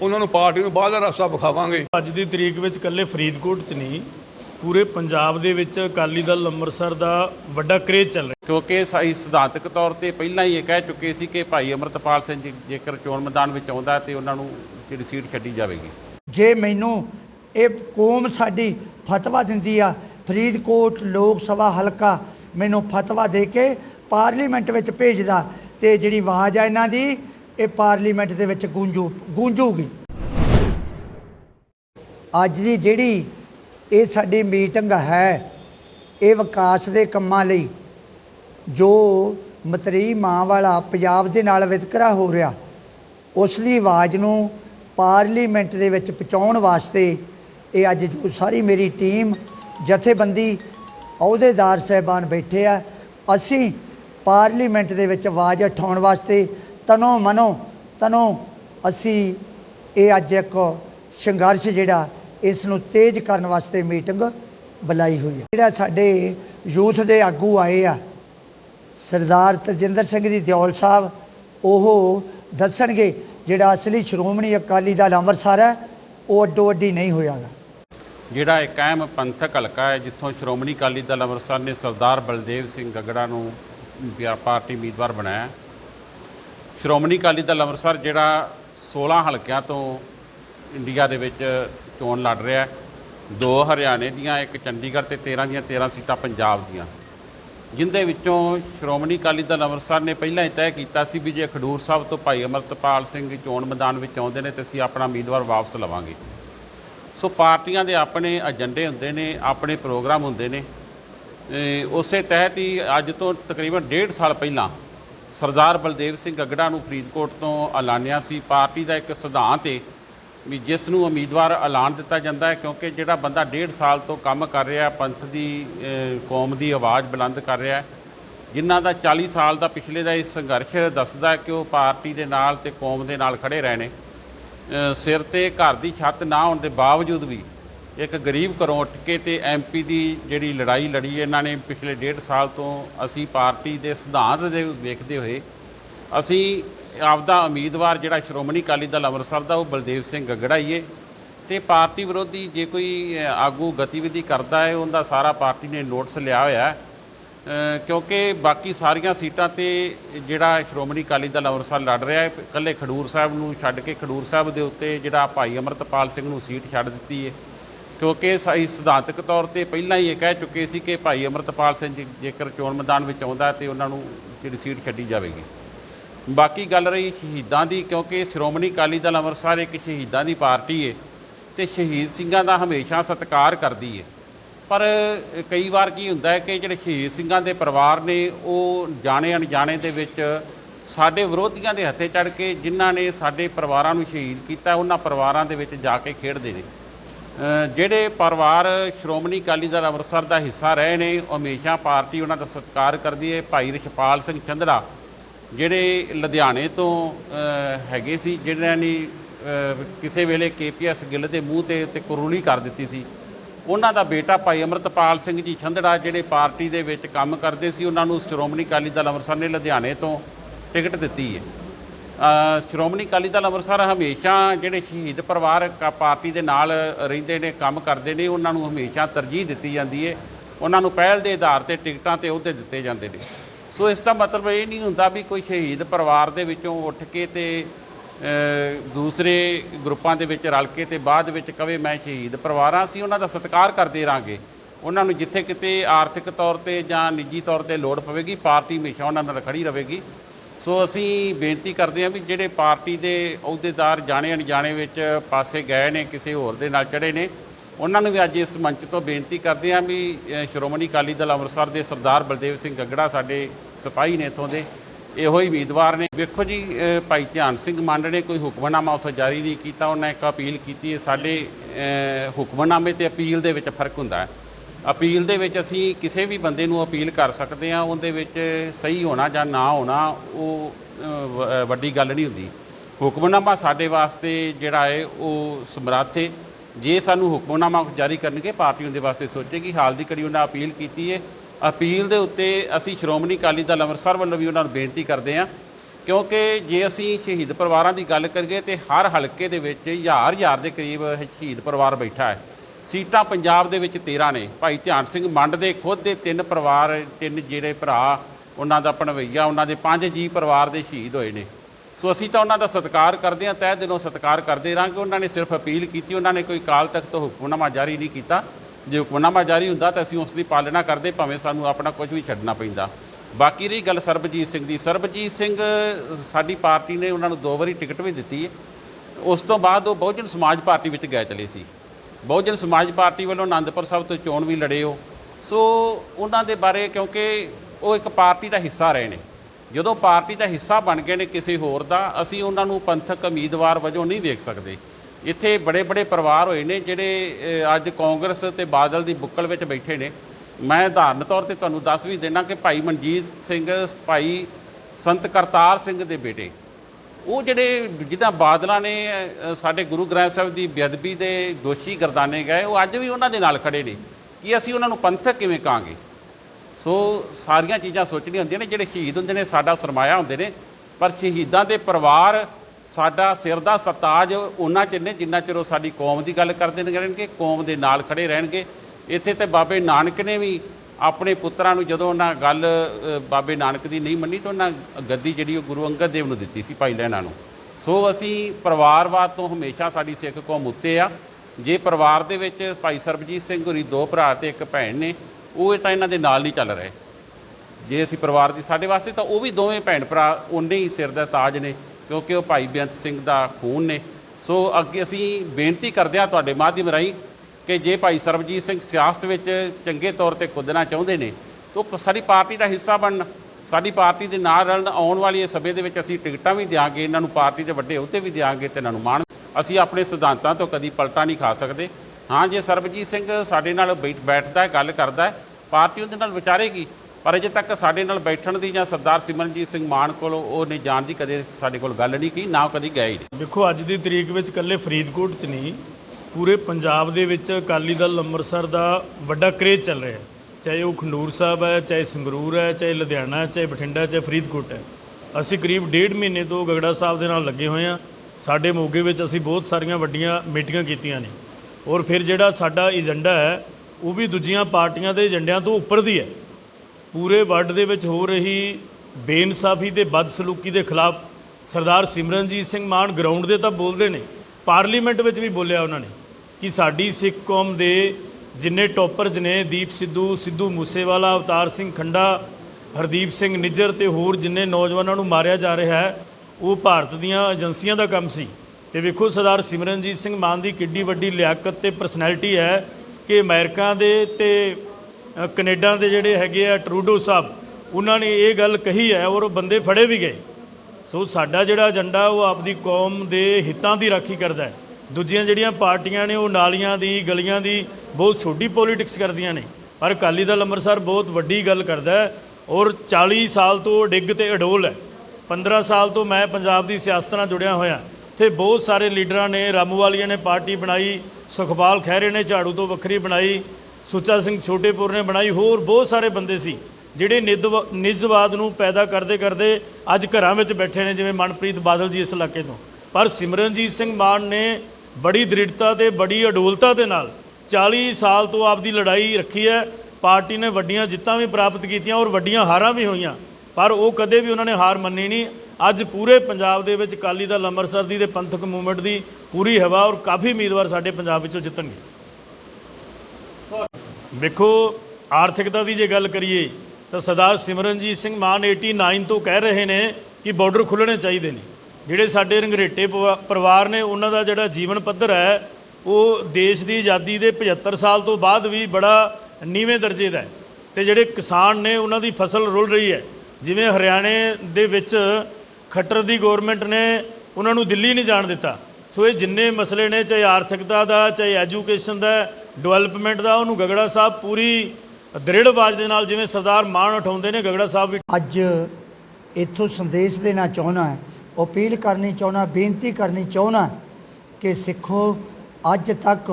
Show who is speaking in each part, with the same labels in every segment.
Speaker 1: ਉਹਨਾਂ ਨੂੰ ਪਾਰਟੀ ਨੂੰ ਬਾਹਰ ਦਾ ਰਸਤਾ ਵਿਖਾਵਾਂਗੇ।
Speaker 2: ਅੱਜ ਦੀ ਤਰੀਕ ਵਿੱਚ ਕੱਲੇ ਫਰੀਦਕੋਟ 'ਚ ਨਹੀਂ ਪੂਰੇ ਪੰਜਾਬ ਦੇ ਵਿੱਚ ਅਕਾਲੀ ਦਲ ਅੰਮ੍ਰਿਤਸਰ ਦਾ ਵੱਡਾ ਕਰੇਜ ਚੱਲ ਰਿਹਾ।
Speaker 3: ਕਿਉਂਕਿ ਸਾਈ ਸਿਧਾਂਤਕ ਤੌਰ ਤੇ ਪਹਿਲਾਂ ਹੀ ਇਹ ਕਹਿ ਚੁੱਕੇ ਸੀ ਕਿ ਭਾਈ ਅਮਰਤਪਾਲ ਸਿੰਘ ਜੀ ਜੇਕਰ ਚੋਣ ਮੈਦਾਨ ਵਿੱਚ ਆਉਂਦਾ ਤੇ ਉਹਨਾਂ ਨੂੰ ਜਿਹੜੀ ਸੀਟ ਛੱਡੀ ਜਾਵੇਗੀ।
Speaker 4: ਜੇ ਮੈਨੂੰ ਇਹ ਕੌਮ ਸਾਡੀ ਫਤਵਾ ਦਿੰਦੀ ਆ ਫਰੀਦਕੋਟ ਲੋਕ ਸਭਾ ਹਲਕਾ ਮੈਨੂੰ ਫਤਵਾ ਦੇ ਕੇ ਪਾਰਲੀਮੈਂਟ ਵਿੱਚ ਭੇਜਦਾ ਤੇ ਜਿਹੜੀ ਆਵਾਜ਼ ਆ ਇਹਨਾਂ ਦੀ, ਇਹ ਪਾਰਲੀਮੈਂਟ ਦੇ ਵਿੱਚ ਗੂੰਜੂ, ਗੂੰਜੂਗੀ। ਅੱਜ ਦੀ ਜਿਹੜੀ ਇਹ ਸਾਡੀ ਮੀਟਿੰਗ ਹੈ, ਇਹ ਵਿਕਾਸ ਦੇ ਕੰਮਾਂ ਲਈ, ਜੋ ਮਤਰੀ ਮਾਂ ਵਾਲਾ ਪੰਜਾਬ ਦੇ ਨਾਲ ਵਿਤਕਰਾ ਹੋ ਰਿਹਾ, ਉਸ ਦੀ ਆਵਾਜ਼ ਨੂੰ ਪਾਰਲੀਮੈਂਟ ਦੇ ਵਿੱਚ ਪਹੁੰਚਾਉਣ ਵਾਸਤੇ ਇਹ ਅੱਜ ਜੋ ਸਾਰੀ ਮੇਰੀ ਟੀਮ ਜਥੇਬੰਦੀ ਅਹੁਦੇਦਾਰ ਸਹਿਬਾਨ ਬੈਠੇ ਆ, ਅਸੀਂ ਪਾਰਲੀਮੈਂਟ ਦੇ ਵਿੱਚ ਆਵਾਜ਼ ਉਠਾਉਣ ਵਾਸਤੇ ਤਨੋ ਮਨੋ, ਤਨੋ ਅਸੀਂ ਇਹ ਅੱਜ ਇੱਕ ਸੰਘਰਸ਼ ਜਿਹੜਾ ਇਸ ਨੂੰ ਤੇਜ਼ ਕਰਨ ਵਾਸਤੇ ਮੀਟਿੰਗ ਬੁਲਾਈ ਹੋਈ ਹੈ। ਜਿਹੜਾ ਸਾਡੇ ਯੂਥ ਦੇ ਆਗੂ ਆਏ ਆ, ਸਰਦਾਰ ਤਜਿੰਦਰ ਸਿੰਘ ਦੀ ਦਿਓਲ ਸਾਹਿਬ, ਉਹ ਦੱਸਣਗੇ ਜਿਹੜਾ ਅਸਲੀ ਸ਼੍ਰੋਮਣੀ ਅਕਾਲੀ ਦਲ ਅੰਮ੍ਰਿਤਸਰ ਹੈ, ਉਹ ਅੱਡੋ ਅੱਡੀ ਨਹੀਂ ਹੋਇਆਗਾ।
Speaker 3: ਜਿਹੜਾ ਇੱਕ ਅਹਿਮ ਪੰਥਕ ਹਲਕਾ ਹੈ, ਜਿੱਥੋਂ ਸ਼੍ਰੋਮਣੀ ਅਕਾਲੀ ਦਲ ਅੰਮ੍ਰਿਤਸਰ ਨੇ ਸਰਦਾਰ ਬਲਦੇਵ ਸਿੰਘ ਗਗੜਾ ਨੂੰ ਪਿਆ- ਪਾਰਟੀ ਉਮੀਦਵਾਰ ਬਣਾਇਆ ਹੈ। ਸ਼੍ਰੋਮਣੀ ਅਕਾਲੀ ਦਲ ਅੰਮ੍ਰਿਤਸਰ ਜਿਹੜਾ 16 ਹਲਕਿਆਂ ਤੋਂ ਇੰਡੀਆ ਦੇ ਵਿੱਚ ਚੋਣ ਲੜ ਰਿਹਾ ਹੈ। ਦੋ ਹਰਿਆਣੇ ਦੀਆਂ, ਇੱਕ ਚੰਡੀਗੜ੍ਹ ਤੇ 13 ਦੀਆਂ 13 ਸੀਟਾਂ ਪੰਜਾਬ ਦੀਆਂ। ਜਿੰਦੇ ਵਿੱਚੋਂ ਸ਼੍ਰੋਮਣੀ ਅਕਾਲੀ ਦਲ ਅੰਮ੍ਰਿਤਸਰ ਨੇ ਪਹਿਲਾਂ ਹੀ ਤੈਅ ਕੀਤਾ ਸੀ ਵੀ ਜੇ ਖਡੂਰ ਸਾਹਿਬ ਤੋਂ ਭਾਈ ਅਮਰਤਪਾਲ ਸਿੰਘ ਚੋਣ ਮੈਦਾਨ ਵਿੱਚ ਆਉਂਦੇ ਨੇ ਤੇ ਅਸੀਂ ਆਪਣਾ ਉਮੀਦਵਾਰ ਵਾਪਸ ਲਵਾਂਗੇ। ਸੋ ਪਾਰਟੀਆਂ ਦੇ ਆਪਣੇ ਏਜੰਡੇ ਹੁੰਦੇ ਨੇ, ਆਪਣੇ ਪ੍ਰੋਗਰਾਮ ਹੁੰਦੇ ਨੇ। ਉਸੇ ਤਹਿਤ ਹੀ ਅੱਜ ਤੋਂ ਤਕਰੀਬਨ ਡੇਢ ਸਾਲ ਪਹਿਲਾਂ ਸਰਦਾਰ ਬਲਦੇਵ ਸਿੰਘ ਗੱਗੜਾ ਨੂੰ ਫਰੀਦਕੋਟ ਤੋਂ ਐਲਾਨਿਆ ਸੀ। ਪਾਰਟੀ ਦਾ ਇੱਕ ਸਿਧਾਂਤ ਹੈ ਵੀ ਜਿਸ ਨੂੰ ਉਮੀਦਵਾਰ ਐਲਾਨ ਦਿੱਤਾ ਜਾਂਦਾ ਹੈ ਕਿਉਂਕਿ ਜਿਹੜਾ ਬੰਦਾ ਡੇਢ ਸਾਲ ਤੋਂ ਕੰਮ ਕਰ ਰਿਹਾ, ਪੰਥ ਦੀ ਕੌਮ ਦੀ ਆਵਾਜ਼ ਬੁਲੰਦ ਕਰ ਰਿਹਾ ਜਿਨ੍ਹਾਂ ਦਾ 40 ਸਾਲ ਦਾ ਪਿਛਲੇ ਦਾ ਇਹ ਸੰਘਰਸ਼ ਦੱਸਦਾ ਕਿ ਉਹ ਪਾਰਟੀ ਦੇ ਨਾਲ ਤੇ ਕੌਮ ਦੇ ਨਾਲ ਖੜੇ ਰਹੇ ਨੇ ਸਿਰ ਤੇ ਘਰ ਦੀ ਛੱਤ ਨਾ ਹੋਣ ਦੇ ਬਾਵਜੂਦ ਵੀ ਇੱਕ ਗਰੀਬ ਘਰੋਂ ਉੱਠ ਕੇ ਤੇ ਐਮਪੀ ਦੀ ਜਿਹੜੀ ਲੜਾਈ ਲੜੀ, ਇਹਨਾਂ ਨੇ ਪਿਛਲੇ ਡੇਢ ਸਾਲ ਤੋਂ ਅਸੀਂ ਪਾਰਟੀ ਦੇ ਸਿਧਾਂਤ ਦੇ ਵੇਖਦੇ ਹੋਏ, ਅਸੀਂ ਆਪਦਾ ਉਮੀਦਵਾਰ ਜਿਹੜਾ ਸ਼੍ਰੋਮਣੀ ਅਕਾਲੀ ਦਲ ਅੰਮ੍ਰਿਤਸਰ ਦਾ, ਉਹ ਬਲਦੇਵ ਸਿੰਘ ਗੱਗੜਾ ਹੀ ਏ। ਤੇ ਪਾਰਟੀ ਵਿਰੋਧੀ ਜੇ ਕੋਈ ਆਗੂ ਗਤੀਵਿਧੀ ਕਰਦਾ ਹੈ ਉਹਦਾ ਸਾਰਾ ਪਾਰਟੀ ਨੇ ਨੋਟਿਸ ਲਿਆ ਹੋਇਆ ਕਿਉਂਕਿ ਬਾਕੀ ਸਾਰੀਆਂ ਸੀਟਾਂ ਤੇ ਜਿਹੜਾ ਸ਼੍ਰੋਮਣੀ ਅਕਾਲੀ ਦਲ ਅੰਮ੍ਰਿਤਸਰ ਲੜ ਰਿਹਾ ਹੈ, ਇਕੱਲੇ ਖਡੂਰ ਸਾਹਿਬ ਨੂੰ ਛੱਡ ਕੇ ਖਡੂਰ ਸਾਹਿਬ ਦੇ ਉੱਤੇ ਜਿਹੜਾ ਭਾਈ ਅਮਰਤਪਾਲ ਸਿੰਘ ਨੂੰ ਸੀਟ ਛੱਡ ਦਿੱਤੀ ਹੈ ਕਿਉਂਕਿ ਸਹੀ ਸਿਧਾਂਤਕ ਤੌਰ ਤੇ ਪਹਿਲਾਂ ਹੀ ਇਹ ਕਹਿ ਚੁੱਕੇ ਸੀ ਕਿ ਭਾਈ ਅਮਰਤਪਾਲ ਸਿੰਘ ਜੀ ਜੇਕਰ ਚੋਣ ਮੈਦਾਨ ਵਿੱਚ ਆਉਂਦਾ ਤੇ ਉਹਨਾਂ ਨੂੰ ਜਿਹੜੀ ਸੀਟ ਛੱਡੀ ਜਾਵੇਗੀ। ਬਾਕੀ ਗੱਲ ਰਹੀ ਸ਼ਹੀਦਾਂ ਦੀ, ਕਿਉਂਕਿ ਸ਼੍ਰੋਮਣੀ ਅਕਾਲੀ ਦਲ ਅੰਮ੍ਰਿਤਸਰ ਇੱਕ ਸ਼ਹੀਦਾਂ ਦੀ ਪਾਰਟੀ ਹੈ ਤੇ ਸ਼ਹੀਦ ਸਿੰਘਾਂ ਦਾ ਹਮੇਸ਼ਾ ਸਤਿਕਾਰ ਕਰਦੀ ਹੈ ਪਰ ਕਈ ਵਾਰ ਕੀ ਹੁੰਦਾ ਹੈ ਕਿ ਜਿਹੜੇ ਸ਼ਹੀਦ ਸਿੰਘਾਂ ਦੇ ਪਰਿਵਾਰ ਨੇ, ਉਹ ਜਾਣੇ ਅਣਜਾਣੇ ਦੇ ਵਿੱਚ ਸਾਡੇ ਵਿਰੋਧੀਆਂ ਦੇ ਹੱਥੇ ਚੜ ਕੇ ਜਿਨ੍ਹਾਂ ਨੇ ਸਾਡੇ ਪਰਿਵਾਰਾਂ ਨੂੰ ਸ਼ਹੀਦ ਕੀਤਾ, ਉਹਨਾਂ ਪਰਿਵਾਰਾਂ ਦੇ ਵਿੱਚ ਜਾ ਕੇ ਖੇਡਦੇ ਨੇ। ਜਿਹੜੇ ਪਰਿਵਾਰ ਸ਼੍ਰੋਮਣੀ ਅਕਾਲੀ ਦਲ ਅੰਮ੍ਰਿਤਸਰ ਦਾ ਹਿੱਸਾ ਰਹੇ ਨੇ ਹਮੇਸ਼ਾ ਪਾਰਟੀ ਉਹਨਾਂ ਦਾ ਸਤਿਕਾਰ ਕਰਦੀ ਹੈ ਭਾਈ ਰਿਸ਼ਪਾਲ ਸਿੰਘ ਚੰਦੜਾ, ਜਿਹੜੇ ਲੁਧਿਆਣੇ ਤੋਂ ਹੈਗੇ ਸੀ, ਜਿਹਨਾਂ ਨੇ ਕਿਸੇ ਵੇਲੇ ਕੇਪੀਐਸ ਗਿੱਲ ਦੇ ਮੂੰਹ ਤੇ ਤੇ ਕਰੂਲੀ ਕਰ ਦਿੱਤੀ ਸੀ। ਉਹਨਾਂ ਦਾ ਬੇਟਾ ਭਾਈ ਅਮਰਤਪਾਲ ਸਿੰਘ ਜੀ ਛੰਦੜਾ ਜਿਹੜੇ ਪਾਰਟੀ ਦੇ ਵਿੱਚ ਕੰਮ ਕਰਦੇ ਸੀ, ਉਹਨਾਂ ਨੂੰ ਸ਼੍ਰੋਮਣੀ ਅਕਾਲੀ ਦਲ ਅੰਮ੍ਰਿਤਸਰ ਨੇ ਲੁਧਿਆਣੇ ਤੋਂ ਟਿਕਟ ਦਿੱਤੀ ਹੈ ਸ਼੍ਰੋਮਣੀ ਅਕਾਲੀ ਦਲ ਅੰਮ੍ਰਿਤਸਰ ਹਮੇਸ਼ਾ ਜਿਹੜੇ ਸ਼ਹੀਦ ਪਰਿਵਾਰ ਕ- ਪਾਰਟੀ ਦੇ ਨਾਲ ਰਹਿੰਦੇ ਨੇ ਕੰਮ ਕਰਦੇ ਨੇ ਉਹਨਾਂ ਨੂੰ ਹਮੇਸ਼ਾ ਤਰਜੀਹ ਦਿੱਤੀ ਜਾਂਦੀ ਹੈ ਉਹਨਾਂ ਨੂੰ ਪਹਿਲ ਦੇ ਆਧਾਰ ਤੇ ਟਿਕਟਾਂ ਤੇ ਅਹੁਦੇ ਦਿੱਤੇ ਜਾਂਦੇ ਨੇ। ਸੋ ਇਸ ਦਾ ਮਤਲਬ ਇਹ ਨਹੀਂ ਹੁੰਦਾ ਵੀ ਕੋਈ ਸ਼ਹੀਦ ਪਰਿਵਾਰ ਦੇ ਵਿੱਚੋਂ ਉੱਠ ਕੇ ਤੇ ਅ, ਦੂਸਰੇ ਗਰੁੱਪਾਂ ਦੇ ਵਿੱਚ ਰਲ ਕੇ ਤੇ ਬਾਅਦ ਵਿੱਚ ਕਵੇ ਮੈਂ ਸ਼ਹੀਦ ਪਰਿਵਾਰਾਂ ਸੀ ਉਹਨਾਂ ਦਾ ਸਤਿਕਾਰ ਕਰਦੇ ਰਾਂਗੇ। ਉਹਨਾਂ ਨੂੰ ਜਿੱਥੇ ਕਿਤੇ ਆਰਥਿਕ ਤੌਰ ਤੇ ਜਾਂ ਨਿੱਜੀ ਤੌਰ ਤੇ ਲੋੜ ਪਵੇਗੀ ਪਾਰਟੀ ਹਮੇਸ਼ਾ ਉਹਨਾਂ ਨਾਲ ਖੜੀ ਰਹੇਗੀ। ਸੋ ਅਸੀਂ ਬੇਨਤੀ ਕਰਦੇ ਹਾਂ ਵੀ ਜਿਹੜੇ ਪਾਰਟੀ ਦੇ ਅਹੁਦੇਦਾਰ ਜਾਣੇ ਅਣਜਾਣੇ ਵਿੱਚ ਪਾਸੇ ਗਏ ਨੇ, ਕਿਸੇ ਹੋਰ ਦੇ ਨਾਲ ਚੜੇ ਨੇ, ਉਹਨਾਂ ਨੂੰ ਵੀ ਅੱਜ ਇਸ ਮੰਚ ਤੋਂ ਬੇਨਤੀ ਕਰਦੇ ਹਾਂ ਵੀ ਸ਼੍ਰੋਮਣੀ ਅਕਾਲੀ ਦਲ ਅੰਮ੍ਰਿਤਸਰ ਦੇ ਸਰਦਾਰ ਬਲਦੇਵ ਸਿੰਘ ਗੱਗੜਾ ਸਾਡੇ ਸਿਪਾਹੀ ਨੇ ਇੱਥੋਂ ਦੇ, ਇਹੋ ਹੀ ਉਮੀਦਵਾਰ ਨੇ। ਵੇਖੋ ਜੀ ਭਾਈ ਧਿਆਨ ਸਿੰਘ ਮੰਡ ਨੇ ਕੋਈ ਹੁਕਮਨਾਮਾ ਉੱਥੋਂ ਜਾਰੀ ਨਹੀਂ ਕੀਤਾ, ਉਹਨਾਂ ਇੱਕ ਅਪੀਲ ਕੀਤੀ ਹੈ, ਸਾਡੇ ਹੁਕਮਨਾਮੇ ਤੇ ਅਪੀਲ ਦੇ ਵਿੱਚ ਫ਼ਰਕ ਹੁੰਦਾ ਹੈ। ਅਪੀਲ ਦੇ ਵਿੱਚ ਅਸੀਂ ਕਿਸੇ ਵੀ ਬੰਦੇ ਨੂੰ ਅਪੀਲ ਕਰ ਸਕਦੇ ਹਾਂ ਉਹਦੇ ਵਿੱਚ ਸਹੀ ਹੋਣਾ ਜਾਂ ਨਾ ਹੋਣਾ ਉਹ ਅ, ਵੱਡੀ ਗੱਲ ਨਹੀਂ ਹੁੰਦੀ। ਹੁਕਮਨਾਮਾ ਸਾਡੇ ਵਾਸਤੇ ਜਿਹੜਾ ਹੈ ਉਹ ਸਮਰੱਥ ਹੈ ਜੇ ਸਾਨੂੰ ਹੁਕਮਨਾਮਾ ਜਾਰੀ ਕਰਨਗੇ ਪਾਰਟੀ ਉਹਦੇ ਵਾਸਤੇ ਸੋਚੇਗੀ ਹਾਲ ਦੀ ਘੜੀ ਉਹਨਾਂ ਅਪੀਲ ਕੀਤੀ ਹੈ। ਅਪੀਲ ਦੇ ਉੱਤੇ ਅਸੀਂ ਸ਼੍ਰੋਮਣੀ ਅਕਾਲੀ ਦਲ ਅੰਮ੍ਰਿਤਸਰ ਵੱਲੋਂ ਵੀ ਉਹਨਾਂ ਨੂੰ ਬੇਨਤੀ ਕਰਦੇ ਹਾਂ ਕਿਉਂਕਿ ਜੇ ਅਸੀਂ ਸ਼ਹੀਦ ਪਰਿਵਾਰਾਂ ਦੀ ਗੱਲ ਕਰੀਏ ਤੇ ਹਰ ਹਲਕੇ ਦੇ ਵਿੱਚ ਹਜ਼ਾਰ ਹਜ਼ਾਰ ਦੇ ਕਰੀਬ ਸ਼ਹੀਦ ਪਰਿਵਾਰ ਬੈਠਾ ਹੈ। ਸੀਟਾਂ ਪੰਜਾਬ ਦੇ ਵਿੱਚ 13 ਨੇ। ਭਾਈ ਧਿਆਨ ਸਿੰਘ ਮੰਡ ਦੇ ਖੁਦ ਦੇ ਤਿੰਨ ਪਰਿਵਾਰ, ਤਿੰਨ ਜਿਹੜੇ ਭਰਾ, ਉਹਨਾਂ ਦਾ ਭਣਵਈਆ, ਉਹਨਾਂ ਦੇ ਪੰਜ ਜੀ ਪਰਿਵਾਰ ਦੇ ਸ਼ਹੀਦ ਹੋਏ ਨੇ। ਸੋ ਅਸੀਂ ਤਾਂ ਉਹਨਾਂ ਦਾ ਸਤਿਕਾਰ ਕਰਦੇ ਹਾਂ, ਤਹਿ ਦਿਲੋਂ ਸਤਿਕਾਰ ਕਰਦੇ ਰਹਾਂਗੇ। ਉਹਨਾਂ ਨੇ ਸਿਰਫ ਅਪੀਲ ਕੀਤੀ, ਉਹਨਾਂ ਨੇ ਕੋਈ ਕਾਲ ਤੱਕ ਤੋਂ ਹੁਕਮਨਾਮਾ ਜਾਰੀ ਨਹੀਂ ਕੀਤਾ। ਜੇ ਹੁਕਮਨਾਮਾ ਜਾਰੀ ਹੁੰਦਾ ਤਾਂ ਅਸੀਂ ਉਸ ਦੀ ਪਾਲਣਾ ਕਰਦੇ, ਭਾਵੇਂ ਸਾਨੂੰ ਆਪਣਾ ਕੁਝ ਵੀ ਛੱਡਣਾ ਪੈਂਦਾ। ਬਾਕੀ ਰਹੀ ਗੱਲ ਸਰਬਜੀਤ ਸਿੰਘ ਦੀ। ਸਰਬਜੀਤ ਸਿੰਘ, ਸਾਡੀ ਪਾਰਟੀ ਨੇ ਉਹਨਾਂ ਨੂੰ ਦੋ ਵਾਰੀ ਟਿਕਟ ਵੀ ਦਿੱਤੀ ਹੈ। ਉਸ ਤੋਂ ਬਾਅਦ ਉਹ ਬਹੁਜਨ ਸਮਾਜ ਪਾਰਟੀ ਵਿੱਚ ਗਏ ਚਲੇ ਸੀ। ਬਹੁਜਨ ਸਮਾਜ ਪਾਰਟੀ ਵੱਲੋਂ ਆਨੰਦਪੁਰ ਸਾਹਿਬ ਤੋਂ ਚੋਣ ਵੀ ਲੜੇ ਉਹ ਸੋ ਉਹਨਾਂ ਦੇ ਬਾਰੇ ਕਿਉਂਕਿ ਉਹ ਇੱਕ ਪਾਰਟੀ ਦਾ ਹਿੱਸਾ ਰਹੇ ਨੇ। ਜਦੋਂ ਪਾਰਟੀ ਦਾ ਹਿੱਸਾ ਬਣ ਗਏ ਨੇ ਕਿਸੇ ਹੋਰ ਦਾ, ਅਸੀਂ ਉਹਨਾਂ ਨੂੰ ਪੰਥਕ ਉਮੀਦਵਾਰ ਵਜੋਂ ਨਹੀਂ ਵੇਖ ਸਕਦੇ। ਇੱਥੇ ਬੜੇ ਬੜੇ ਪਰਿਵਾਰ ਹੋਏ ਨੇ ਜਿਹੜੇ ਅੱਜ ਕਾਂਗਰਸ ਤੇ ਬਾਦਲ ਦੀ ਬੁੱਕਲ ਵਿੱਚ ਬੈਠੇ ਨੇ। ਮੈਂ ਉਦਾਹਰਨ ਤੌਰ ਤੇ ਤੁਹਾਨੂੰ ਦੱਸ ਵੀ ਦੇਣਾ ਕਿ ਭਾਈ ਮਨਜੀਤ ਸਿੰਘ, ਭਾਈ ਸੰਤ ਕਰਤਾਰ ਸਿੰਘ ਦੇ ਬੇਟੇ ਉਹ ਜਿਹੜੇ ਜਿੱਦਾਂ ਬਾਦਲਾਂ ਨੇ ਸਾਡੇ ਗੁਰੂ ਗ੍ਰੰਥ ਸਾਹਿਬ ਦੀ ਬੇਅਦਬੀ ਦੇ ਦੋਸ਼ੀ ਗਰਦਾਨੇ ਗਏ, ਉਹ ਅੱਜ ਵੀ ਉਹਨਾਂ ਦੇ ਨਾਲ ਖੜੇ ਨੇ। ਕਿ ਅਸੀਂ ਉਹਨਾਂ ਨੂੰ ਪੰਥਕ ਕਿਵੇਂ ਕਹਾਂਗੇ? ਸੋ ਸਾਰੀਆਂ ਚੀਜ਼ਾਂ ਸੋਚਣੀਆਂ ਹੁੰਦੀਆਂ ਨੇ, ਜਿਹੜੇ ਸ਼ਹੀਦ ਹੁੰਦੇ ਨੇ, ਸਾਡਾ ਸਰਮਾਇਆ ਹੁੰਦੇ ਨੇ, ਪਰ ਸ਼ਹੀਦਾਂ ਦੇ ਪਰਿਵਾਰ, ਸਾਡਾ ਸਿਰ ਦਾ ਸਤਾਜ ਉਹਨਾਂ 'ਚ ਨੇ, ਜਿੰਨਾ ਚਿਰ ਉਹ ਸਾਡੀ ਕੌਮ ਦੀ ਗੱਲ ਕਰਦੇ ਨੇ ਰਹਿਣਗੇ, ਕੌਮ ਦੇ ਨਾਲ ਖੜੇ ਰਹਿਣਗੇ। ਇੱਥੇ ਤੇ ਬਾਬੇ ਨਾਨਕ ਨੇ ਵੀ ਆਪਣੇ ਪੁੱਤਰਾਂ ਨੂੰ ਜਦੋਂ ਉਹਨਾਂ ਗੱਲ ਬਾਬੇ ਨਾਨਕ ਦੀ ਨਹੀਂ ਮੰਨੀ ਤਾਂ ਉਹਨਾਂ ਗੱਦੀ ਜਿਹੜੀ ਉਹ ਗੁਰੂ ਅੰਗਦ ਦੇਵ ਨੂੰ ਦਿੱਤੀ ਸੀ ਭਾਈ ਲਹਿਣਾ ਨੂੰ। ਸੋ ਅਸੀਂ ਪਰਿਵਾਰਵਾਦ ਤੋਂ ਹਮੇਸ਼ਾ ਸਾਡੀ ਸਿੱਖ ਕੌਮ ਉੱਤੇ ਆ। ਜੇ ਪਰਿਵਾਰ ਦੇ ਵਿੱਚ ਭਾਈ ਸਰਬਜੀਤ ਸਿੰਘ ਹੋਰੀ ਦੋ ਭਰਾ ਤੇ ਇੱਕ ਭੈਣ ਨੇ, ਉਹ ਤਾਂ ਇਹਨਾਂ ਦੇ ਨਾਲ ਨਹੀਂ ਚੱਲ ਰਹੇ। ਜੇ ਅਸੀਂ ਪਰਿਵਾਰ ਦੀ ਸਾਡੇ ਵਾਸਤੇ ਤਾਂ ਉਹ ਵੀ ਦੋਵੇਂ ਭੈਣ ਭਰਾ ਉਨੇ ਹੀ ਸਿਰ ਦਾ ਤਾਜ ਨੇ, ਕਿਉਂਕਿ ਉਹ ਭਾਈ ਬੇਅੰਤ ਸਿੰਘ ਦਾ ਖੂਨ ਨੇ। ਸੋ ਅੱਗੇ ਅਸੀਂ ਬੇਨਤੀ ਕਰਦੇ ਹਾਂ ਤੁਹਾਡੇ ਮਾਧਿਅਮ ਰਾਹੀਂ ਕਿ ਜੇ ਭਾਈ ਸਰਬਜੀਤ ਸਿੰਘ ਸਿਆਸਤ ਵਿੱਚ ਚੰਗੇ ਤੌਰ ਤੇ ਕੁੱਦਣਾ ਚਾਹੁੰਦੇ ਨੇ, ਤਾਂ ਉਹ ਸਾਡੀ ਪਾਰਟੀ ਦਾ ਹਿੱਸਾ ਬਣਨ। ਸਾਡੀ ਪਾਰਟੀ ਦੇ ਨਾਲ ਰਲਣ ਆਉਣ ਵਾਲੀ ਇਸ ਸਭੇ ਦੇ ਵਿੱਚ ਅਸੀਂ ਟਿਕਟਾਂ ਵੀ ਦਿਆਂਗੇ, ਇਹਨਾਂ ਨੂੰ ਪਾਰਟੀ ਦੇ ਵੱਡੇ ਅਹੁਦੇ ਵੀ ਦਿਆਂਗੇ ਤੇ ਇਹਨਾਂ ਨੂੰ ਮਾਣ। ਅਸੀਂ ਆਪਣੇ ਸਿਧਾਂਤਾਂ ਤੋਂ ਕਦੀ ਪਲਟਾ ਨਹੀਂ ਖਾ ਸਕਦੇ। ਹਾਂ, ਜੇ ਸਰਬਜੀਤ ਸਿੰਘ ਸਾਡੇ ਨਾਲ ਬੈਠ, ਬੈਠਦਾ ਹੈ, ਗੱਲ ਕਰਦਾ ਹੈ, ਪਾਰਟੀ ਉਹਦੇ ਨਾਲ ਵਿਚਾਰੇਗੀ। ਪਰ ਅਜੇ ਤੱਕ ਸਾਡੇ ਨਾਲ ਬੈਠਣ ਦੀ ਜਾਂ ਸਰਦਾਰ ਸਿਮਰਨਜੀਤ ਸਿੰਘ ਮਾਨ ਕੋਲ ਉਹਨੇ ਜਾਣ ਦੀ ਕਦੇ ਸਾਡੇ ਕੋਲ ਗੱਲ ਨਹੀਂ ਕੀ, ਨਾ ਉਹ ਕਦੀ ਗਏ ਹੀ ਨਹੀਂ।
Speaker 2: ਦੇਖੋ, ਅੱਜ ਦੀ ਤਰੀਕ ਵਿੱਚ ਇਕੱਲੇ ਫਰੀਦਕੋਟ 'ਚ ਨਹੀਂ ਪੂਰੇ ਪੰਜਾਬ ਦੇ ਵਿੱਚ ਅਕਾਲੀ ਦਲ ਅੰਮ੍ਰਿਤਸਰ ਦਾ ਵੱਡਾ ਕਰੇਜ਼ ਚੱਲ ਰਿਹਾ ਹੈ। ਚਾਹੇ ਉਹ ਖੰਡੂਰ ਸਾਹਿਬ ਹੈ, ਚਾਹੇ ਸੰਗਰੂਰ ਹੈ, ਚਾਹੇ ਲੁਧਿਆਣਾ ਹੈ, ਚਾਹੇ ਬਠਿੰਡਾ ਚਾਹੇ ਫਰੀਦਕੋਟ ਹੈ। ਅਸੀਂ ਕਰੀਬ ਡੇਢ ਮਹੀਨੇ ਤੋਂ ਗਗੜਾ ਸਾਹਿਬ ਦੇ ਨਾਲ ਲੱਗੇ ਹੋਏ ਹਾਂ। ਸਾਡੇ ਮੋਗੇ ਵਿੱਚ ਅਸੀਂ ਬਹੁਤ ਸਾਰੀਆਂ ਵੱਡੀਆਂ ਮੀਟਿੰਗਾਂ ਕੀਤੀਆਂ ਨੇ। ਔਰ ਫਿਰ ਜਿਹੜਾ ਸਾਡਾ ਏਜੰਡਾ ਹੈ, ਉਹ ਵੀ ਦੂਜੀਆਂ ਪਾਰਟੀਆਂ ਦੇ ਏਜੰਡਿਆਂ ਤੋਂ ਉੱਪਰ ਦੀ ਹੈ। ਪੂਰੇ ਵਰਲਡ ਦੇ ਵਿੱਚ ਹੋ ਰਹੀ ਬੇਇਨਸਾਫੀ ਤੇ ਬਦਸਲੂਕੀ ਦੇ ਖਿਲਾਫ ਸਰਦਾਰ ਸਿਮਰਨਜੀਤ ਸਿੰਘ ਮਾਨ ਗਰਾਊਂਡ ਦੇ ਤਾਂ ਬੋਲਦੇ ਨੇ। ਪਾਰਲੀਮੈਂਟ ਵਿੱਚ ਵੀ ਬੋਲਿਆ ਉਹਨਾਂ ਨੇ ਕਿ ਸਾਡੀ ਸਿੱਖ ਕੌਮ ਦੇ ਜਿੰਨੇ ਟੌਪਰਜ਼ ਨੇ ਦੀਪ ਸਿੱਧੂ ਸਿੱਧੂ ਮੂਸੇਵਾਲਾ ਅਵਤਾਰ ਸਿੰਘ ਖੰਡਾ ਹਰਦੀਪ ਸਿੰਘ ਨਿੱਜਰ ਤੇ ਹੋਰ ਜਿੰਨੇ ਨੌਜਵਾਨਾਂ ਨੂੰ ਮਾਰਿਆ ਜਾ ਰਿਹਾ ਹੈ ਉਹ ਭਾਰਤ ਦੀਆਂ ਏਜੰਸੀਆਂ ਦਾ ਕੰਮ ਸੀ। ਤੇ ਵੇਖੋ ਸਰਦਾਰ ਸਿਮਰਨਜੀਤ ਸਿੰਘ ਮਾਨ ਦੀ ਕਿੱਡੀ ਵੱਡੀ ਲਿਆਕਤ ਤੇ ਪਰਸਨੈਲਿਟੀ ਹੈ ਕਿ ਅਮਰੀਕਾ ਦੇ ਤੇ ਅ, ਕੈਨੇਡਾ ਦੇ ਜਿਹੜੇ ਹੈਗੇ ਆ ਟਰੂਡੋ ਸਾਹਿਬ ਉਹਨਾਂ ਨੇ ਇਹ ਗੱਲ ਕਹੀ ਹੈ ਔਰ ਉਹ ਬੰਦੇ ਫੜੇ ਵੀ ਗਏ। ਸੋ ਸਾਡਾ ਜਿਹੜਾ ਏਜੰਡਾ, ਉਹ ਆਪਦੀ ਕੌਮ ਦੇ ਹਿੱਤਾਂ ਦੀ ਰਾਖੀ ਕਰਦਾ ਹੈ। ਦੂਜੀਆਂ ਜਿਹੜੀਆਂ ਪਾਰਟੀਆਂ ਨੇ, ਉਹ ਨਾਲੀਆਂ ਦੀ, ਗਲੀਆਂ ਦੀ, ਬਹੁਤ ਛੋਟੀ ਪੋਲਿਟਿਕਸ ਕਰਦੀਆਂ ਨੇ। ਪਰ ਅਕਾਲੀ ਦਲ ਅੰਮ੍ਰਿਤਸਰ ਬਹੁਤ ਵੱਡੀ ਗੱਲ ਕਰਦਾ ਹੈ ਔਰ 40 ਸਾਲ ਤੋਂ ਡਿੱਗ ਤੇ ਅਡੋਲ ਹੈ। 15 ਸਾਲ ਤੋਂ ਮੈਂ ਪੰਜਾਬ ਦੀ ਸਿਆਸਤ ਨਾਲ ਜੁੜਿਆ ਹੋਇਆ। ਤੇ ਬਹੁਤ ਸਾਰੇ ਲੀਡਰਾਂ ਨੇ ਰਾਮੂਵਾਲੀਆ ਨੇ ਪਾਰਟੀ ਬਣਾਈ, ਸੁਖਪਾਲ ਖਹਿਰੇ ਨੇ ਝਾੜੂ ਤੋਂ ਵੱਖਰੀ ਬਣਾਈ, ਸੁੱਚਾ ਸਿੰਘ ਛੋਟੇਪੁਰ ਨੇ ਬਣਾਈ, ਹੋਰ ਬਹੁਤ ਸਾਰੇ ਬੰਦੇ ਸੀ। ਜਿਹੜੇ ਨਿੱਧਵ- ਨਿੱਜਵਾਦ ਨੂੰ ਪੈਦਾ ਕਰਦੇ ਕਰਦੇ ਅੱਜ ਘਰਾਂ ਵਿੱਚ ਬੈਠੇ ਨੇ, ਜਿਵੇਂ ਮਨਪ੍ਰੀਤ ਬਾਦਲ ਜੀ ਇਸ ਇਲਾਕੇ ਤੋਂ। ਪਰ ਸਿਮਰਨਜੀਤ ਸਿੰਘ ਮਾਨ ਨੇ ਬੜੀ ਦ੍ਰਿੜਤਾ ਤੇ ਬੜੀ ਅਡੋਲਤਾ ਦੇ ਨਾਲ 40 ਸਾਲ ਤੋਂ ਆਪਦੀ ਲੜਾਈ ਰੱਖੀ ਹੈ। ਪਾਰਟੀ ਨੇ ਵੱਡੀਆਂ ਜਿੱਤਾਂ ਵੀ ਪ੍ਰਾਪਤ ਕੀਤੀਆਂ ਔਰ ਵੱਡੀਆਂ ਹਾਰਾਂ ਵੀ ਹੋਈਆਂ। ਪਰ ਉਹ ਕਦੇ ਵੀ ਉਹਨਾਂ ਨੇ ਹਾਰ ਮੰਨੀ ਨਹੀਂ। ਅੱਜ ਪੂਰੇ ਪੰਜਾਬ ਦੇ ਵਿੱਚ ਅਕਾਲੀ ਦਲ ਅੰਮ੍ਰਿਤਸਰ ਦੀ ਤੇ ਪੰਥਕ ਮੂਵਮੈਂਟ ਦੀ ਪੂਰੀ ਹਵਾ ਔਰ ਕਾਫੀ ਉਮੀਦਵਾਰ ਸਾਡੇ ਪੰਜਾਬ ਵਿੱਚੋਂ ਜਿੱਤਣਗੇ। ਵੇਖੋ, ਆਰਥਿਕਤਾ ਦੀ ਜੇ ਗੱਲ ਕਰੀਏ ਤਾਂ ਸਰਦਾਰ ਸਿਮਰਨਜੀਤ ਸਿੰਘ ਮਾਨ 89 ਤੋਂ ਕਹਿ ਰਹੇ ਨੇ ਕਿ ਬਾਰਡਰ ਖੁੱਲਣੇ ਚਾਹੀਦੇ ਨੇ। ਜਿਹੜੇ ਸਾਡੇ ਰੰਗਰੇਟੇ ਪਰਿਵਾ- ਪਰਿਵਾਰ ਨੇ, ਉਹਨਾਂ ਦਾ ਜਿਹੜਾ ਜੀਵਨ ਪੱਧਰ ਹੈ, ਉਹ ਦੇਸ਼ ਦੀ ਆਜ਼ਾਦੀ ਦੇ 75 ਸਾਲ ਤੋਂ ਬਾਅਦ ਵੀ ਬੜਾ ਨੀਵੇਂ ਦਰਜੇ ਦਾ ਹੈ। ਤੇ ਜਿਹੜੇ ਕਿਸਾਨ ਨੇ, ਉਹਨਾਂ ਦੀ ਫਸਲ ਰੁਲ ਰਹੀ ਹੈ। ਜਿਵੇਂ ਹਰਿਆਣੇ ਦੇ ਵਿੱਚ ਖੱਟਰ ਦੀ ਗਵਰਨਮੈਂਟ ਨੇ ਉਹਨਾਂ ਨੂੰ ਦਿੱਲੀ ਨਹੀਂ ਜਾਣ ਦਿੱਤਾ। ਸੋ ਇਹ ਜਿੰਨੇ ਮਸਲੇ ਨੇ, ਚਾਹੇ ਆਰਥਿਕਤਾ ਦਾ, ਚਾਹੇ ਐਜੂਕੇਸ਼ਨ ਦਾ ਡਿਵੈਲਪਮੈਂਟ ਦਾ, ਉਹਨੂੰ ਗਗੜਾ ਸਾਹਿਬ ਪੂਰੀ ਦ੍ਰਿੜ ਆਵਾਜ਼ ਦੇ ਨਾਲ ਜਿਵੇਂ ਸਰਦਾਰ ਮਾਣ ਉਠਾਉਂਦੇ ਨੇ, ਗਗੜਾ ਸਾਹਿਬ ਵੀ
Speaker 4: ਅੱਜ ਇੱਥੋਂ ਸੰਦੇਸ਼ ਦੇਣਾ ਚਾਹੁੰਦਾ ਹੈ, ਅਪੀਲ ਕਰਨੀ ਚਾਹੁੰਦਾ, ਬੇਨਤੀ ਕਰਨੀ ਚਾਹੁੰਦਾ ਕਿ ਸਿੱਖੋ, ਅੱਜ ਤੱਕ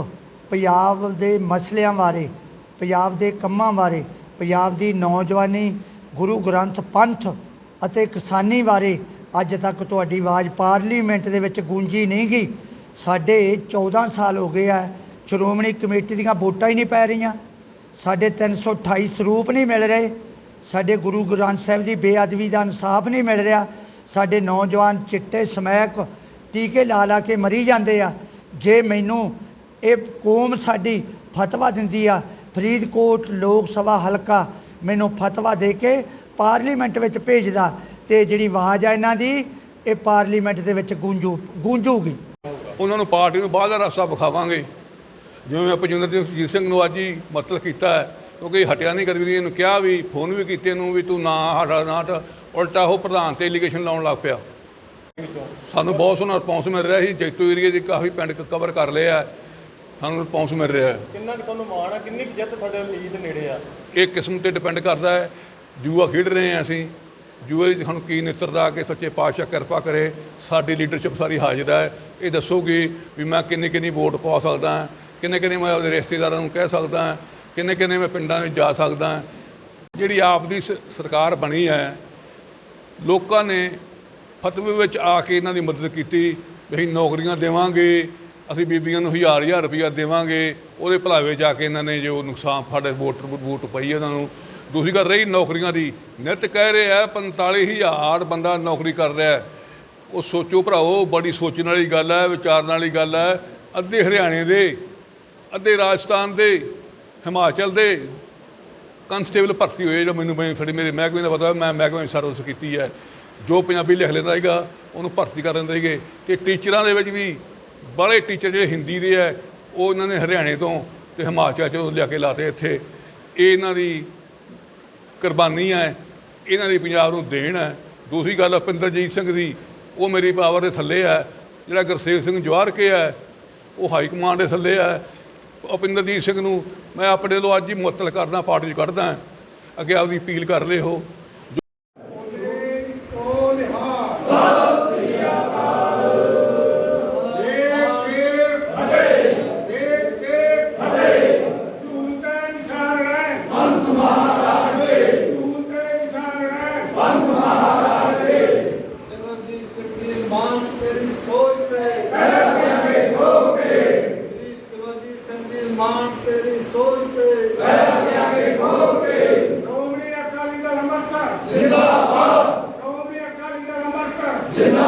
Speaker 4: ਪੰਜਾਬ ਦੇ ਮਸਲਿਆਂ ਬਾਰੇ, ਪੰਜਾਬ ਦੇ ਕੰਮਾਂ ਬਾਰੇ, ਪੰਜਾਬ ਦੀ ਨੌਜਵਾਨੀ, ਗੁਰੂ ਗ੍ਰੰਥ ਪੰਥ ਅਤੇ ਕਿਸਾਨੀ ਬਾਰੇ ਅੱਜ ਤੱਕ ਤੁਹਾਡੀ ਆਵਾਜ਼ ਪਾਰਲੀਮੈਂਟ ਦੇ ਵਿੱਚ ਗੂੰਜੀ ਨਹੀਂ ਗਈ। ਸਾਡੇ 14 ਸਾਲ ਹੋ ਗਏ ਆ, ਸ਼੍ਰੋਮਣੀ ਕਮੇਟੀ ਦੀਆਂ ਵੋਟਾਂ ਹੀ ਨਹੀਂ ਪੈ ਰਹੀਆਂ। ਸਾਡੇ 328 ਸਰੂਪ ਨਹੀਂ ਮਿਲ ਰਹੇ। ਸਾਡੇ ਗੁਰੂ ਗ੍ਰੰਥ ਸਾਹਿਬ ਦੀ ਬੇਅਦਬੀ ਦਾ ਇਨਸਾਫ ਨਹੀਂ ਮਿਲ ਰਿਹਾ। ਸਾਡੇ ਨੌਜਵਾਨ ਚਿੱਟੇ ਸਮੈਕ ਟੀਕੇ ਲਾ ਲਾ ਕੇ ਮਰੀ ਜਾਂਦੇ ਆ। ਜੇ ਮੈਨੂੰ ਇਹ ਕੌਮ ਸਾਡੀ ਫਤਵਾ ਦਿੰਦੀ ਆ, ਫਰੀਦਕੋਟ ਲੋਕ ਸਭਾ ਹਲਕਾ ਮੈਨੂੰ ਫਤਵਾ ਦੇ ਕੇ ਪਾਰਲੀਮੈਂਟ ਵਿੱਚ ਭੇਜਦਾ, ਤੇ ਜਿਹੜੀ ਆਵਾਜ਼ ਆ ਇਹਨਾਂ ਦੀ, ਇਹ ਪਾਰਲੀਮੈਂਟ ਦੇ ਵਿੱਚ ਗੂੰਜੂ, ਗੂੰਜੂਗੀ।
Speaker 1: ਉਹਨਾਂ ਨੂੰ ਪਾਰਟੀ ਨੂੰ ਬਾਹਰ ਦਾ ਰਸਤਾ ਵਿਖਾਵਾਂਗੇ। ਜਿਵੇਂ ਆਪਾਂ ਜੀਤ ਸਿੰਘ ਨੂੰ ਅੱਜ ਹੀ ਮਤਲਬ ਕੀਤਾ ਕਿਉਂਕਿ ਹਟਿਆ ਨਹੀਂ ਕਰਦੀ ਇਹਨੂੰ ਕਿਹਾ ਵੀ ਫੋਨ ਵੀ ਕੀਤੇ ਨੂੰ ਵੀ ਤੂੰ ਨਾ ਸਾਡਾ ਨਾ ਹਟ ਉਲਟਾ ਉਹ ਪ੍ਰਧਾਨ ਤੇ ਐਲੀਗੇਸ਼ਨ ਲਾਉਣ ਲੱਗ ਪਿਆ। ਸਾਨੂੰ ਬਹੁਤ ਸੋਹਣਾ ਰਿਸਪੌਂਸ ਮਿਲ ਰਿਹਾ ਸੀ ਜੈਤੋ ਏਰੀਆ ਦੇ ਕਾਫੀ ਪਿੰਡ ਕਵਰ ਕਰ ਲਏ ਆ ਸਾਨੂੰ ਰਿਸਪੌਂਸ ਮਿਲ ਰਿਹਾ ਹੈ।
Speaker 5: ਕਿੰਨਾ ਕੁ ਤੁਹਾਨੂੰ ਮਾਣ ਆ? ਕਿੰਨੀ ਕੁ ਜਿੱਤ ਤੁਹਾਡੇ ਉਮੀਦ ਨੇੜੇ ਆ?
Speaker 1: ਇਹ ਕਿਸਮ ਤੇ ਡਿਪੈਂਡ ਕਰਦਾ ਹੈ। ਜੂਆ ਖੇਡ ਰਹੇ ਹਾਂ ਅਸੀਂ। ਜੂਏ 'ਚ ਸਾਨੂੰ ਕੀ ਨਿੱਤਰਦਾ ਕਿ ਸੱਚੇ ਪਾਤਸ਼ਾਹ ਕਿਰਪਾ ਕਰੇ ਸਾਡੀ ਲੀਡਰਸ਼ਿਪ ਸਾਰੀ ਹਾਜ਼ਰ ਹੈ। ਇਹ ਦੱਸੋਗੀ ਵੀ ਮੈਂ ਕਿੰਨੀ ਕਿੰਨੀ ਵੋਟ ਪਾ ਸਕਦਾ ਹਾਂ। ਕਿੰਨੇ ਕਿੰਨੇ ਮੈਂ ਆਪਣੇ ਰਿਸ਼ਤੇਦਾਰਾਂ ਨੂੰ ਕਹਿ ਸਕਦਾ ਹਾਂ, ਕਿੰਨੇ ਕਿੰਨੇ ਮੈਂ ਪਿੰਡਾਂ ਵਿੱਚ ਜਾ ਸਕਦਾ ਹਾਂ। ਜਿਹੜੀ ਆਪ ਦੀ ਸ- ਸਰਕਾਰ ਬਣੀ ਹੈ, ਲੋਕਾਂ ਨੇ ਫਤਵੇ ਵਿੱਚ ਆ ਕੇ ਇਹਨਾਂ ਦੀ ਮਦਦ ਕੀਤੀ ਅਸੀਂ ਨੌਕਰੀਆਂ ਦੇਵਾਂਗੇ, ਅਸੀਂ ਬੀਬੀਆਂ ਨੂੰ ਹਜ਼ਾਰ ਹਜ਼ਾਰ ਰੁਪਈਆ ਦੇਵਾਂਗੇ, ਉਹਦੇ ਭਲਾਵੇ ਜਾ ਕੇ ਇਹਨਾਂ ਨੇ ਜੋ ਨੁਕਸਾਨ ਸਾਡੇ ਵੋਟਰ ਵੋਟ ਪਈ ਹੈ ਇਹਨਾਂ ਨੂੰ। ਦੂਸਰੀ ਗੱਲ ਰਹੀ ਨੌਕਰੀਆਂ ਦੀ। ਨਿਤ ਕਹਿ ਰਹੇ ਆ 45000 ਬੰਦਾ ਨੌਕਰੀ ਕਰ ਰਿਹਾ ਉਹ ਸੋਚੋ ਭਰਾਓ ਬੜੀ ਸੋਚਣ ਵਾਲੀ ਗੱਲ ਹੈ, ਵਿਚਾਰਨ ਵਾਲੀ ਗੱਲ ਹੈ। ਅੱਧੇ ਹਰਿਆਣੇ ਦੇ ਅੱਧੇ ਰਾਜਸਥਾਨ ਦੇ, ਹਿਮਾਚਲ ਦੇ ਕਨਸਟੇਬਲ ਭਰਤੀ ਹੋਏ ਜੋ ਮੈਨੂੰ ਮੈਂ ਸਾਡੇ ਮੇਰੇ ਮਹਿਕਮੇ ਦਾ ਪਤਾ, ਮੈਂ ਮਹਿਕਮੇ ਵਿੱਚ ਸਰਵਿਸ ਕੀਤੀ ਹੈ। ਜੋ ਪੰਜਾਬੀ ਲਿਖ ਲੈਂਦਾ ਹੈਗਾ ਉਹਨੂੰ ਭਰਤੀ ਕਰ ਦਿੰਦੇ ਸੀਗੇ। ਤੇ ਟੀਚਰਾਂ ਦੇ ਵਿੱਚ ਵੀ ਬੜੇ ਟੀਚਰ ਜਿਹੜੇ ਹਿੰਦੀ ਦੇ ਹੈ, ਉਹ ਇਹਨਾਂ ਨੇ ਹਰਿਆਣੇ ਤੋਂ ਤੇ ਹਿਮਾਚਲ ਚੋਂ ਲਿਆ ਕੇ ਲਾਤੇ ਇੱਥੇ। ਇਹ ਇਹਨਾਂ ਦੀ ਕੁਰਬਾਨੀ ਹੈ, ਇਹਨਾਂ ਦੀ ਪੰਜਾਬ ਨੂੰ ਦੇਣ ਹੈ। ਦੂਸਰੀ ਗੱਲ ਅਪਿੰਦਰਜੀਤ ਸਿੰਘ ਦੀ, ਉਹ ਮੇਰੀ ਪਾਵਰ ਦੇ ਥੱਲੇ ਹੈ। ਜਿਹੜਾ ਗੁਰਸੇਵ ਸਿੰਘ ਜਵਾਰ ਕੇ ਹੈ, ਉਹ ਹਾਈ ਕਮਾਂਡ ਦੇ ਥੱਲੇ ਹੈ। ਅਪਿੰਦਰਜੀਤ ਸਿੰਘ ਨੂੰ ਮੈਂ ਆਪਣੇ ਤੋਂ ਅੱਜ ਹੀ ਮੁਅੱਤਲ ਕਰਦਾ, ਪਾਰਟੀ 'ਚ ਕੱਢਦਾ। ਅੱਗੇ ਆਪਦੀ ਅਪੀਲ ਕਰ ਲਿਓ
Speaker 6: Deny